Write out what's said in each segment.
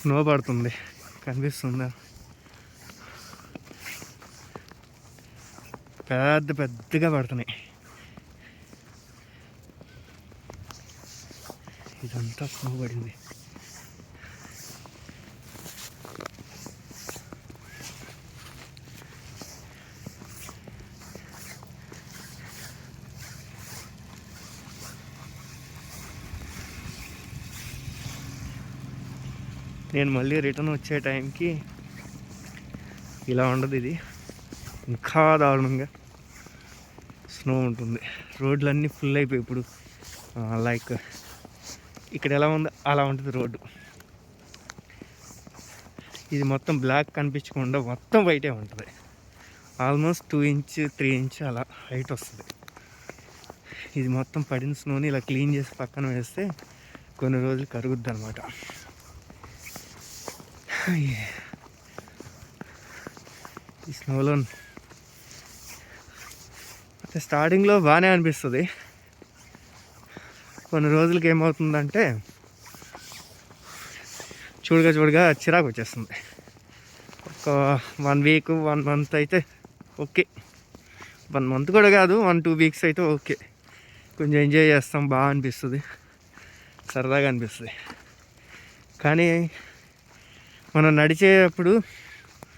Snow పడుతుంది. కనిపిస్తుందా? పెద్ద పెద్దగా పడుతున్నాయి. ఇదంతా స్నో పడింది. నేను మళ్ళీ రిటర్న్ వచ్చే టైంకి ఇలా ఉండదు ఇది. ఇంకా దారుణంగా స్నో ఉంటుంది. రోడ్లన్నీ ఫుల్ అయిపోయి ఇప్పుడు లైక్ ఇక్కడ ఎలా ఉందో అలా ఉంటుంది రోడ్డు. ఇది మొత్తం బ్లాక్ కనిపించకుండా మొత్తం వైటే ఉంటుంది. Almost two inch three inch అలా హైట్ వస్తుంది. ఇది మొత్తం పడిన స్నోని ఇలా క్లీన్ చేసి పక్కన వేస్తే కొన్ని రోజులు కరుగుద్ది అనమాట ఈ స్నోలో అంటే స్టార్టింగ్లో బాగానే అనిపిస్తుంది. కొన్ని రోజులకి ఏమవుతుందంటే చూడగా చూడగా చిరాకు వచ్చేస్తుంది. ఒక వన్ వీక్ వన్ మంత్ అయితే ఓకే. వన్ మంత్ కూడా కాదు వన్ టూ వీక్స్ అయితే ఓకే. కొంచెం ఎంజాయ్ చేస్తాం బాగా అనిపిస్తుంది. సరదాగా అనిపిస్తుంది. కానీ మనం నడిచేటప్పుడు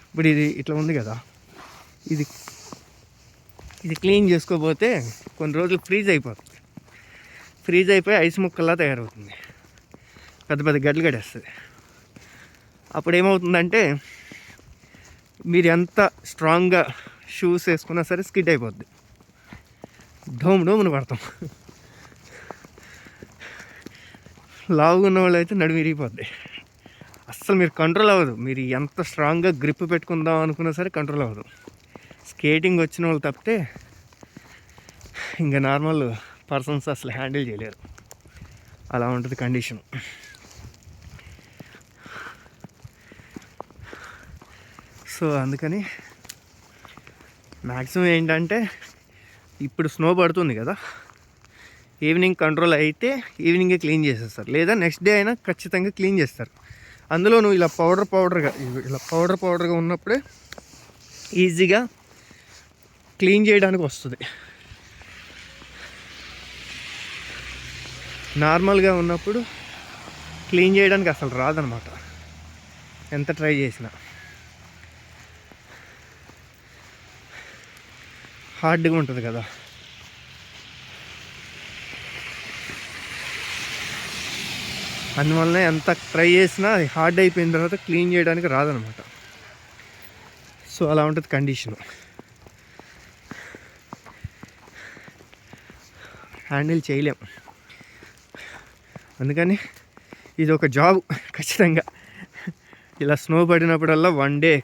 ఇప్పుడు ఇది ఇట్లా ఉంది కదా. ఇది ఇది క్లీన్ చేసుకోపోతే కొన్ని రోజులు ఫ్రీజ్ అయిపోతుంది. ఫ్రీజ్ అయిపోయి ఐస్ ముక్కల్లా తయారవుతుంది. పెద్ద పెద్ద గడ్డలు గడేస్తుంది అప్పుడు ఏమవుతుందంటే మీరు ఎంత స్ట్రాంగ్గా షూస్ వేసుకున్నా సరే స్కిడ్ అయిపోద్ది. డోమ్ డోమును పడతాం. లావుగా ఉన్న వాళ్ళు అయితే నడుమిరిగిపోద్ది అస్సలు మీరు కంట్రోల్ అవ్వదు. మీరు ఎంత స్ట్రాంగ్గా గ్రిప్ పెట్టుకుందాం అనుకున్నా సరే కంట్రోల్ అవ్వదు. స్కేటింగ్ వచ్చిన వాళ్ళు తప్పితే ఇంకా నార్మల్ పర్సన్స్ అసలు హ్యాండిల్ చేయలేరు. అలా ఉంటుంది కండిషన్ సో అందుకని మ్యాక్సిమం ఏంటంటే ఇప్పుడు స్నో పడుతుంది కదా. ఈవినింగ్ కంట్రోల్ అయితే ఈవినింగే క్లీన్ చేసేస్తారు. లేదా నెక్స్ట్ డే అయినా ఖచ్చితంగా క్లీన్ చేస్తారు. అందులో నువ్వు ఇలా పౌడర్ పౌడర్గా ఇలా పౌడర్ పౌడర్గా ఉన్నప్పుడే ఈజీగా క్లీన్ చేయడానికి వస్తుంది. నార్మల్గా ఉన్నప్పుడు క్లీన్ చేయడానికి అసలు రాదనమాట. ఎంత ట్రై చేసినా. హార్డ్గా ఉంటుంది కదా. అందువల్ల ఎంత ట్రై చేసినా అది హార్డ్ అయిపోయిన తర్వాత క్లీన్ చేయడానికి రాదనమాట. సో అలా ఉంటుంది కండిషన్. హ్యాండిల్ చేయలేం. అందుకని ఇది ఒక జాబ్ ఖచ్చితంగా. ఇలా స్నో పడినప్పుడల్లా వన్ డే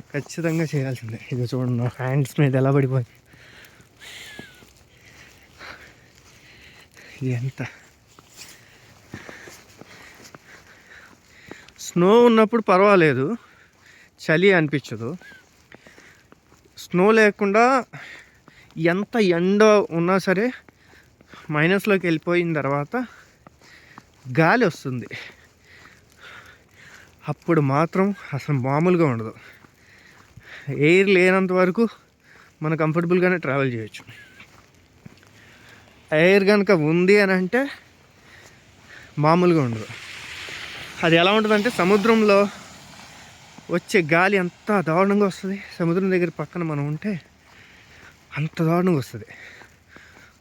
ఖచ్చితంగా చేయాల్సిందే. ఇది చూడండి హ్యాండ్స్ మీద ఎలా పడిపోయింది ఎంత స్నో ఉన్నప్పుడు పర్వాలేదు చలి అనిపించదు. స్నో లేకుండా ఎంత ఎండ ఉన్నా సరే మైనస్లోకి వెళ్ళిపోయిన తర్వాత గాలి వస్తుంది. అప్పుడు మాత్రం అసలు మామూలుగా ఉండదు. ఎయిర్ లేనంత వరకు మనం కంఫర్టబుల్గానే ట్రావెల్ చేయొచ్చు. ఎయిర్ కనుక ఉంది అని అంటే మామూలుగా ఉండదు. అది ఎలా ఉంటుందంటే సముద్రంలో వచ్చే గాలి అంత దారుణంగా వస్తుంది. సముద్రం దగ్గర పక్కన మనం ఉంటే అంత దారుణంగా వస్తుంది.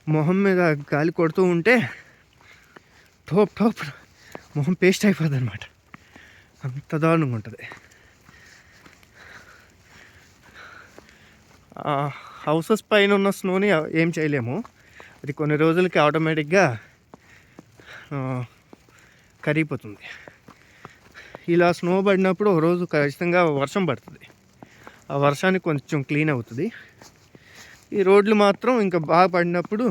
మొహం మీద గాలి కొడుతూ ఉంటే టోప్ టోప్ మొహం పేస్ట్ అయిపోద్ది అనమాట అంత దారుణంగా ఉంటుంది. హౌసెస్ పైన ఉన్న స్నోని ఏం చేయలేము. అది కొన్ని రోజులకి ఆటోమేటిక్గా కరిగిపోతుంది. ఇలా స్నో పడినప్పుడు ఒక రోజు ఖచ్చితంగా వర్షం పడుతుంది. ఆ వర్షానికి కొంచెం క్లీన్ అవుతుంది. ఈ రోడ్లు మాత్రం ఇంకా బాగా పడినప్పుడు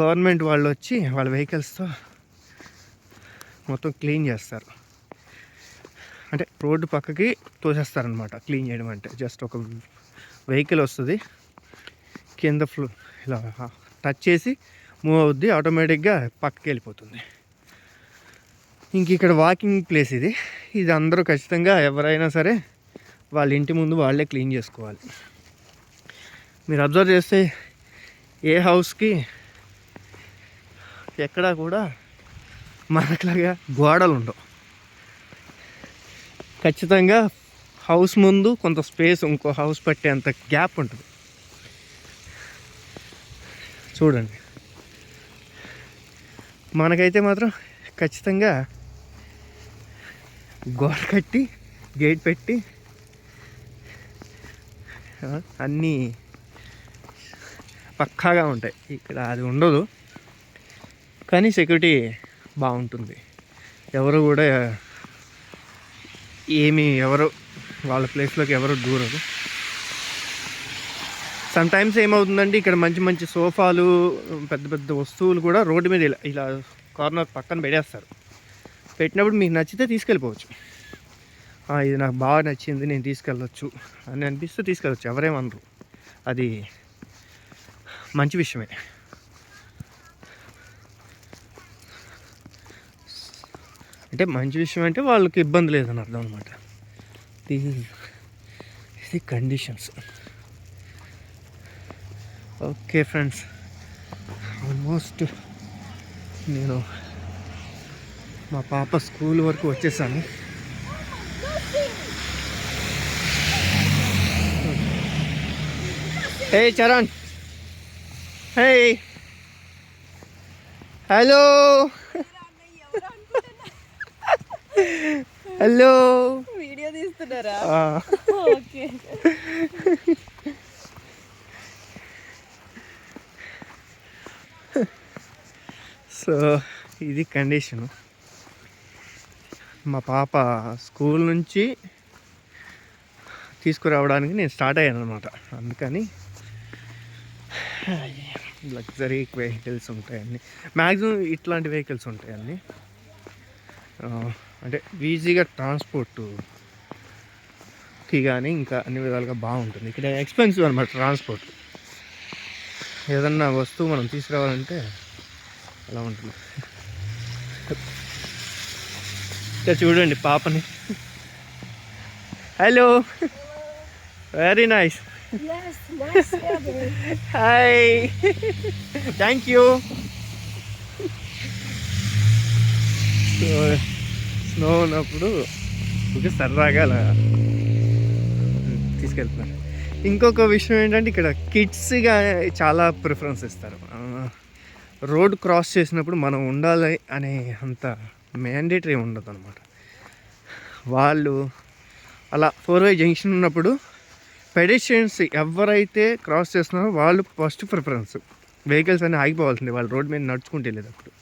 గవర్నమెంట్ వాళ్ళు వచ్చి వాళ్ళ వెహికల్స్తో మొత్తం క్లీన్ చేస్తారు. అంటే రోడ్డు పక్కకి తోసేస్తారనమాట క్లీన్ చేయడం అంటే. జస్ట్ ఒక వెహికల్ వస్తుంది. కింద ఫ్లో ఇలా టచ్ చేసి మూవ్ అవుద్ది ఆటోమేటిక్గా పక్కకి వెళ్ళిపోతుంది. ఇంక ఇక్కడ వాకింగ్ ప్లేస్ ఇది. ఇది అందరూ ఖచ్చితంగా ఎవరైనా సరే వాళ్ళ ఇంటి ముందు వాళ్ళే క్లీన్ చేసుకోవాలి. మీరు అబ్జర్వ్ చేస్తే ఏ హౌస్కి ఎక్కడా కూడా మనకులాగా గోడలు ఉండవు. ఖచ్చితంగా హౌస్ ముందు కొంత స్పేస్ ఇంకో హౌస్ పట్టేంత గ్యాప్ ఉంటుంది. చూడండి. మనకైతే మాత్రం ఖచ్చితంగా గోడ కట్టి గేట్ పెట్టి అన్నీ పక్కాగా ఉంటాయి. ఇక్కడ అది ఉండదు. కానీ సెక్యూరిటీ బాగుంటుంది. ఎవరు కూడా ఏమి ఎవరు వాళ్ళ ప్లేస్లోకి ఎవరు దూరరు. సమ్టైమ్స్ ఏమవుతుందంటే ఇక్కడ మంచి మంచి సోఫాలు పెద్ద పెద్ద వస్తువులు కూడా రోడ్డు మీద ఇలా ఇలా కార్నర్ పక్కన పెట్టేస్తారు. పెట్టినప్పుడు మీకు నచ్చితే తీసుకెళ్ళిపోవచ్చు. ఇది నాకు బాగా నచ్చింది నేను తీసుకెళ్ళొచ్చు అని అనిపిస్తే తీసుకెళ్ళొచ్చు ఎవరేమనరు. అది మంచి విషయమే. అంటే మంచి విషయం అంటే వాళ్ళకి ఇబ్బంది లేదని అర్థం అనమాట ఇది కండిషన్స్ ఓకే ఫ్రెండ్స్ ఆల్మోస్ట్ నేను మా పాప స్కూల్ వరకు వచ్చేసాను hey Charan hey hello hello video తీస్తున్నారా? Okay so ఇది కండిషను మా పాప స్కూల్ నుంచి తీసుకురావడానికి నేను స్టార్ట్ అయ్యాను అనమాట అందుకని లగ్జరీ వెహికల్స్ ఉంటాయన్నీ. మ్యాక్సిమం ఇట్లాంటి వెహికల్స్ ఉంటాయన్నీ. అంటే ఈజీగా ట్రాన్స్పోర్ట్కి కానీ ఇంకా అన్ని విధాలుగా బాగుంటుంది. ఇక్కడ ఎక్స్పెన్సివ్ అనమాట ట్రాన్స్పోర్ట్. ఏదన్నా వస్తువు మనం తీసుకురావాలంటే అలా ఉంటుంది. ఇక్కడ చూడండి పాపని. Hello very nice hi thank you snow ఉన్నప్పుడు ఒక సరదాగా అలా తీసుకెళ్తున్నారు. ఇంకొక విషయం ఏంటంటే ఇక్కడ కిడ్స్గా చాలా ప్రిఫరెన్స్ ఇస్తారు. రోడ్ క్రాస్ చేసినప్పుడు మనం ఉండాలి అనే అంత మ్యాండేటరీ ఉండదు అనమాట వాళ్ళు అలా ఫోర్ వే జంక్షన్ ఉన్నప్పుడు పెడిషియన్స్ ఎవరైతే క్రాస్ చేస్తున్నారో వాళ్ళు ఫస్ట్ ప్రిఫరెన్స్ వెహికల్స్ అన్నీ ఆగిపోవాల్సిందే. వాళ్ళు రోడ్ మీద నడుచుకుంటూ వెళ్ళేటప్పుడు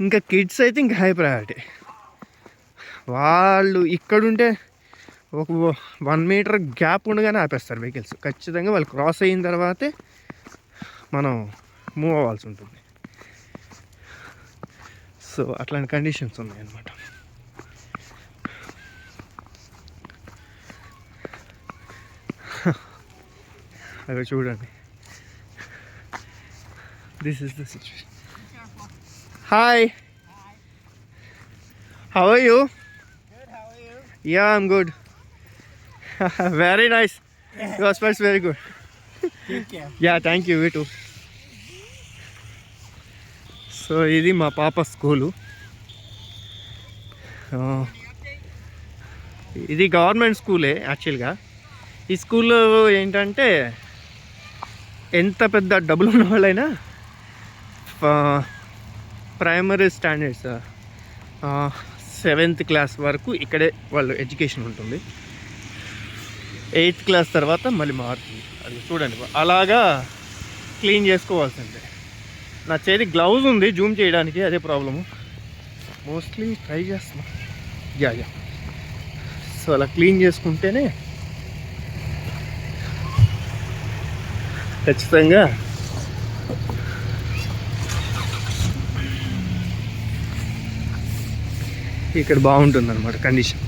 ఇంకా కిడ్స్ అయితే ఇంకా హై ప్రయారిటీ వాళ్ళు ఇక్కడుంటే ఒక వన్ మీటర్ గ్యాప్ ఉండగానే ఆపేస్తారు వెహికల్స్ ఖచ్చితంగా వాళ్ళు క్రాస్ అయిన తర్వాతే మనం మూవ్ అవ్వాల్సి ఉంటుంది. సో అట్లాంటి కండిషన్స్ ఉన్నాయి అన్నమాట. అవి చూడండి. This is the situation hi how are you ya I'm good very nice your spells very good ya thank you you too so ఇది మా పాప స్కూలు. ఇది గవర్నమెంట్ స్కూలే యాక్చువల్గా. ఈ స్కూల్లో ఏంటంటే ఎంత పెద్ద డబ్బులు ఉన్న వాళ్ళైనా ప్రైమరీ స్టాండర్డ్స్ సెవెంత్ క్లాస్ వరకు ఇక్కడే వాళ్ళు ఎడ్యుకేషన్ ఉంటుంది. ఎయిత్ క్లాస్ తర్వాత మళ్ళీ మారుతుంది. అది చూడండి అలాగా క్లీన్ చేసుకోవాల్సిందే. నా చేతి గ్లౌజ్ ఉంది జూమ్ చేయడానికి అదే ప్రాబ్లము మోస్ట్లీ ట్రై చేస్తున్నా. యా యా సో అలా క్లీన్ చేసుకుంటేనే ఖచ్చితంగా ఇక్కడ బాగుంటుంది అనమాట కండిషన్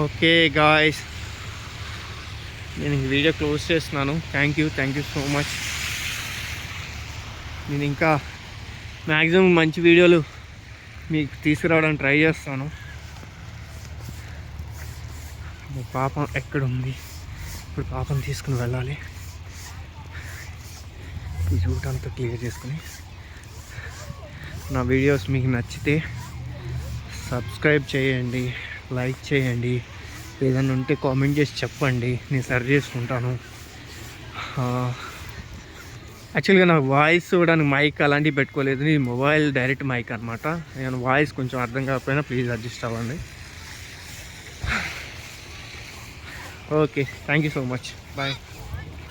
ఓకే గాయస్ నేను ఈ వీడియో క్లోజ్ చేస్తున్నాను. Thank you thank you so much నేను ఇంకా మ్యాక్సిమం మంచి వీడియోలు మీకు తీసుకురావడానికి ట్రై చేస్తాను. మా పాపం ఎక్కడుంది? ఇప్పుడు పాపం తీసుకుని వెళ్ళాలి. ఈ రూట్ అంతా క్లియర్ చేసుకుని. నా వీడియోస్ మీకు నచ్చితే సబ్స్క్రైబ్ చేయండి. లైక్ చేయండి. ఏదైనా ఉంటే కామెంట్ చేసి చెప్పండి. నేను సరి చేసుకుంటాను. యాక్చువల్గా నాకు వాయిస్ చూడడానికి మైక్ అలాంటివి పెట్టుకోలేదు. ఇది మొబైల్ డైరెక్ట్ మైక్ అనమాట నేను వాయిస్ కొంచెం అర్థం కాకపోయినా ప్లీజ్ అడ్జస్ట్ అవ్వండి. Okay thank you so much. Bye.